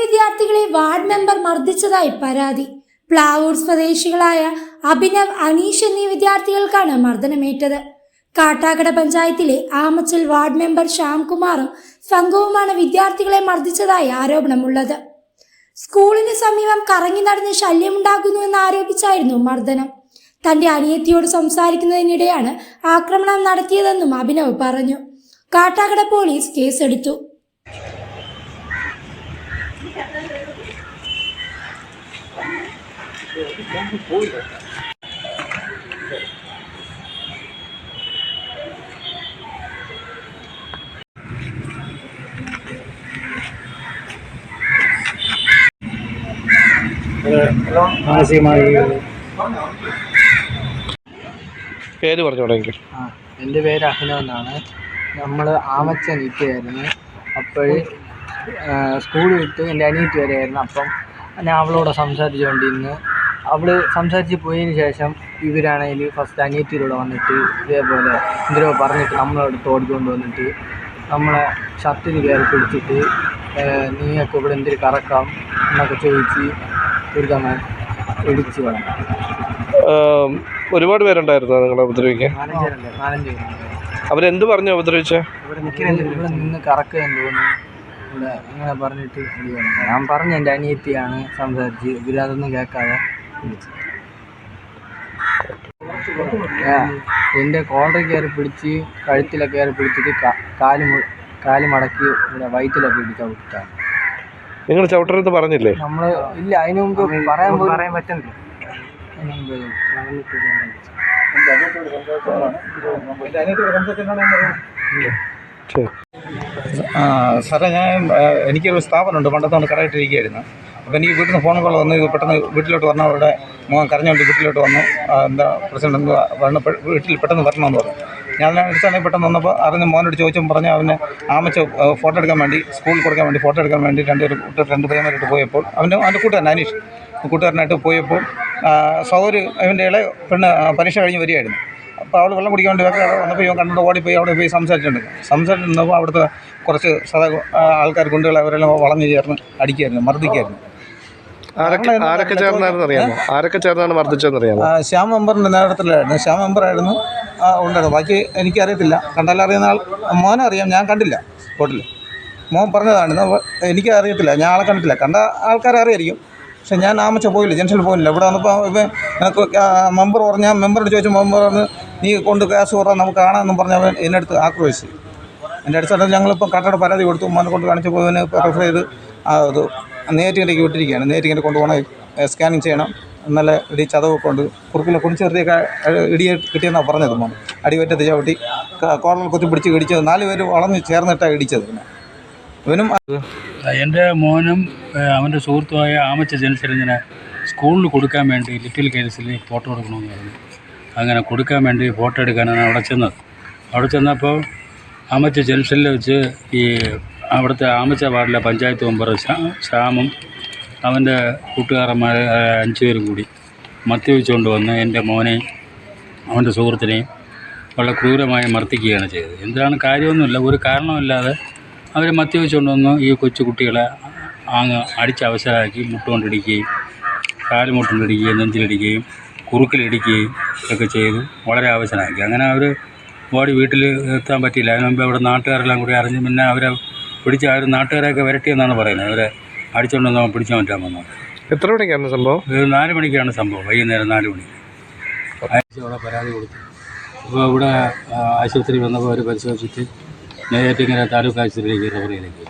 വിദ്യാർത്ഥികളെ ward member മർദ്ദിച്ചതായി പരാതി. പ്ലാവൂർ സ്വദേശികളായ അഭിനവ് അനീഷ് എന്നീ വിദ്യാർത്ഥികൾക്കാണ് മർദ്ദനമേറ്റത്. കാട്ടാക്കട പഞ്ചായത്തിലെ ആമച്ചൽ വാർഡ് മെമ്പർ ശ്യാംകുമാറും സംഘവുമാണ് വിദ്യാർത്ഥികളെ മർദ്ദിച്ചതായി ആരോപണമുള്ളത്. സ്കൂളിന് സമീപം കറങ്ങി നടന്ന് ശല്യമുണ്ടാകുന്നുവെന്ന് ആരോപിച്ചായിരുന്നു മർദ്ദനം. തന്റെ അനിയത്തിയോട് സംസാരിക്കുന്നതിനിടെയാണ് ആക്രമണം നടത്തിയതെന്നും അഭിനവ് പറഞ്ഞു. കാട്ടാക്കട പോലീസ് കേസെടുത്തു. മാനസികമായി പേര് പറഞ്ഞോടെങ്കിൽ ആ എന്റെ പേര് അഭിനവ് എന്നാണ്. നമ്മൾ ആമച്ച നിൽക്കുകയായിരുന്നു അപ്പോൾ സ്കൂൾ വിട്ട് എന്റെ അനിയത്തി വരെയായിരുന്നു അപ്പം ഞാൻ അവളോട് സംസാരിച്ചുകൊണ്ടിരുന്ന്. അവൾ സംസാരിച്ച് പോയതിന് ശേഷം ഇവരാണെങ്കിൽ ഫസ്റ്റ് അനിയത്തിയിലൂടെ വന്നിട്ട് ഇതേപോലെ എന്തിനോ പറഞ്ഞിട്ട് നമ്മളടുത്ത് ഓടിക്കൊണ്ട് വന്നിട്ട് നമ്മളെ ഷർട്ടിൽ കയറി പിടിച്ചിട്ട് നീയൊക്കെ ഇവിടെ എന്തിന് കറക്കാം? എന്നൊക്കെ ചോദിച്ച് ഒരുതവണ ഇടിച്ച് കളഞ്ഞു ആം, ഒരുപാട് പേരുണ്ടായിരുന്നോ നിങ്ങളെ ഉപദ്രവിക്കാൻ? നാലഞ്ച് അവരെന്ത് പറഞ്ഞു ഉപദ്രവിച്ച? ഇവിടെ നിൽക്കുന്നില്ല ഇവിടെ നിന്ന് കറക്കുകയും തോന്നുന്നു. ഇവിടെ ഇങ്ങനെ പറഞ്ഞിട്ട് ഞാൻ പറഞ്ഞു എന്റെ അനിയത്തിയാണ് സംസാരിച്ച് ഇവരതൊന്നും കേൾക്കാതെ എന്റെ കോളറിൽ കയറി പിടിച്ച് കഴുത്തിലെ കയറി പിടിച്ചിട്ട് കാൽ കാൽ മടക്കി ഇവിടെ വയറ്റിലൊക്കെ ഇടിച്ച വിട്ടാണ് നിങ്ങൾ ചവിട്ടരുത് പറഞ്ഞില്ലേ? നമ്മൾ ഇല്ല അതിന് മുമ്പ് പറയാൻ പറയാൻ പറ്റുന്നില്ല സാറേ ഞാൻ എനിക്കൊരു സ്ഥാപനമുണ്ട്. പണ്ടത്തോണ്ട് കടയിട്ടിരിക്കുകയായിരുന്നു. അപ്പോൾ എനിക്ക് വീട്ടിൽ നിന്ന് ഫോൺ കോൾ വന്നു. ഇത് പെട്ടെന്ന് വീട്ടിലോട്ട് വന്ന അവരുടെ മുഖം കരഞ്ഞുകൊണ്ട് വീട്ടിലോട്ട് വന്നു. എന്താ പ്രസിഡന്റ് എന്താ വരണം വീട്ടിൽ പെട്ടെന്ന് വരണമെന്ന് പറഞ്ഞു. ഞാൻ അടുത്താണെങ്കിൽ പെട്ടെന്ന് വന്നപ്പോൾ അറിഞ്ഞ് മോനോട് ചോദിച്ചും പറഞ്ഞ് അവന് ആമച്ച ഫോട്ടോ എടുക്കാൻ വേണ്ടി സ്കൂളിൽ കൊടുക്കാൻ വേണ്ടി ഫോട്ടോ എടുക്കാൻ വേണ്ടി രണ്ട് ഒരു കൂട്ടർ രണ്ട് പയ്യന്മാരായിട്ട് പോയപ്പോൾ അവന്റെ അവന്റെ കൂട്ടുകാരൻ അനീഷ്. കൂട്ടുകാരനായിട്ട് പോയപ്പോൾ സൗര് അവന്റെ ഇളയ പെണ്ണ് പരീക്ഷ കഴിഞ്ഞ് വരികയായിരുന്നു. അപ്പോൾ അവൾ വെള്ളം കുടിക്കാൻ വേണ്ടി വേറെ വന്നപ്പോൾ ഇവൻ കണ്ടുകൊണ്ട് ഓടിപ്പോയി അവിടെ പോയി സംസാരിച്ചിട്ടുണ്ട് സംസാരിച്ചിട്ടുണ്ടപ്പോൾ അവിടുത്തെ കുറച്ച് സദാ ആൾക്കാർ ഗുണ്ടുകൾ അവരെല്ലാം വളഞ്ഞു ചേർന്ന് അടിക്കുകയായിരുന്നു മർദ്ദിക്കുകയായിരുന്നു ആരൊക്കെ ആരൊക്കെ ചേർന്നായിരുന്നു അറിയാമോ? ആരൊക്കെ ചേർന്നാണ് മർദ്ദിച്ചതെന്ന് അറിയാമോ? ആ, ശ്യാം മെമ്പറിന്റെ നേതൃത്വത്തിലായിരുന്നു. ശ്യാം മെമ്പറായിരുന്നു. ആ, ഉണ്ടായിരുന്നു. ബാക്കി എനിക്കറിയത്തില്ല. കണ്ടാൽ അറിയുന്ന ആൾ മോനെ അറിയാം. ഞാൻ കണ്ടില്ല ഹോട്ടലിൽ മോൻ പറഞ്ഞതാണ് എനിക്ക് അറിയത്തില്ല ഞാൻ ആളെ കണ്ടിട്ടില്ല. കണ്ട ആൾക്കാരെ അറിയായിരിക്കും. പക്ഷെ ഞാൻ ആമച്ച പോയില്ല. ജംഗ്ഷനിൽ പോയില്ല. ഇവിടെ വന്നപ്പോൾ ഇപ്പം എനിക്ക് മെമ്പർ പറഞ്ഞാൽ മെമ്പറോട് ചോദിച്ചു മെമ്പർ പറഞ്ഞ് നീ കൊണ്ട് ക്യാഷ് കുറ നമുക്ക് കാണാമെന്നും പറഞ്ഞ് അവൻ എന്റെ അടുത്ത് ആക്രോശിച്ചു. എന്റെ അടുത്ത് ഞങ്ങളിപ്പോൾ കട്ടയുടെ പരാതി കൊടുത്തു. മോനെ കൊണ്ട് കാണിച്ചപ്പോൾ ഇവന് റെഫർ ചെയ്ത് ഇത് നേറ്റിങ്ങലേക്ക് വിട്ടിരിക്കുകയാണ്. നേറ്റിങ്ങനെ കൊണ്ടുപോകണം സ്കാനിങ് ചെയ്യണം. നല്ല ഇടി ചതവൊക്കെ ഉണ്ട്. കുറുക്കിലെ കുടിച്ചെറിയൊക്കെ ഇടി കിട്ടിയെന്നാണ് പറഞ്ഞത് മോൻ. അടിവറ്റത്ത് ചവിട്ടി കോളറിൽ കുത്തി പിടിച്ച് ഇടിച്ചത്. നാല് പേര് വളർന്ന് ചേർന്നിട്ടാണ് ഇടിച്ചത് പിന്നെ ഇവനും എന്റെ മോനും അവന്റെ സുഹൃത്തുമായ ആമച്ച ജനിച്ചൽ ഇങ്ങനെ സ്കൂളിൽ കൊടുക്കാൻ വേണ്ടി ലിറ്റിൽ കേസിൽ ഫോട്ടോ എടുക്കണമെന്ന് പറഞ്ഞു. അങ്ങനെ കൊടുക്കാൻ വേണ്ടി ഫോട്ടോ എടുക്കാനാണ് അവിടെ ചെന്നത്. അവിടെ ചെന്നപ്പോൾ ആമച്ച ജംഗ്ഷനിൽ വെച്ച് ഈ അവിടുത്തെ ആമച്ച വാർഡിലെ പഞ്ചായത്ത് മെമ്പർ ശ്യാ- ശ്യാമും അവന്റെ കൂട്ടുകാരന്മാർ അഞ്ചു പേരും കൂടി മദ്യപിച്ചുകൊണ്ട് വന്ന് എന്റെ മോനെയും അവന്റെ സുഹൃത്തിനെയും വളരെ ക്രൂരമായി മർദ്ദിക്കുകയാണ് ചെയ്തത്. എന്താണ് കാര്യമൊന്നുമില്ല. ഒരു കാരണമില്ലാതെ അവർ മദ്യപിച്ചുകൊണ്ട് വന്ന് ഈ കൊച്ചു കുട്ടികളെ അങ്ങ് അടിച്ച അവസരമാക്കി മുട്ടുകൊണ്ടിടിക്കുകയും കാലുമുട്ടുകൊണ്ടിടിക്കുകയും നെഞ്ചിലിടിക്കുകയും കുറുക്കിലിടിക്കുകയും ഒക്കെ ചെയ്തു വളരെ അവസരമാക്കി അങ്ങനെ അവർ ബോഡി വീട്ടിൽ എത്താൻ പറ്റിയില്ല. അതിന് മുമ്പ് അവിടെ നാട്ടുകാരെല്ലാം കൂടി അറിഞ്ഞ് പിന്നെ അവരെ പിടിച്ച് ഒരു നാട്ടുകാരെയൊക്കെ വരട്ടിയെന്നാണ് പറയുന്നത്. അവരെ അടിച്ചുകൊണ്ട് അവൻ പിടിച്ചു മാറ്റാൻ വന്നത് എത്ര മണിക്കാണ് സംഭവം? ഇത് നാല് മണിക്കാണ് സംഭവം. വൈകുന്നേരം നാല് മണിക്ക് അവിടെ പരാതി കൊടുത്തു. അപ്പോൾ ഇവിടെ ആ, ആശുപത്രി വന്നപ്പോൾ അവർ പരിശോധിച്ചിട്ട് നെയ്യാറ്റിങ്ങര താലൂക്ക് ആശുപത്രിയിലേക്ക് റെഫർ ചെയ്തേക്കും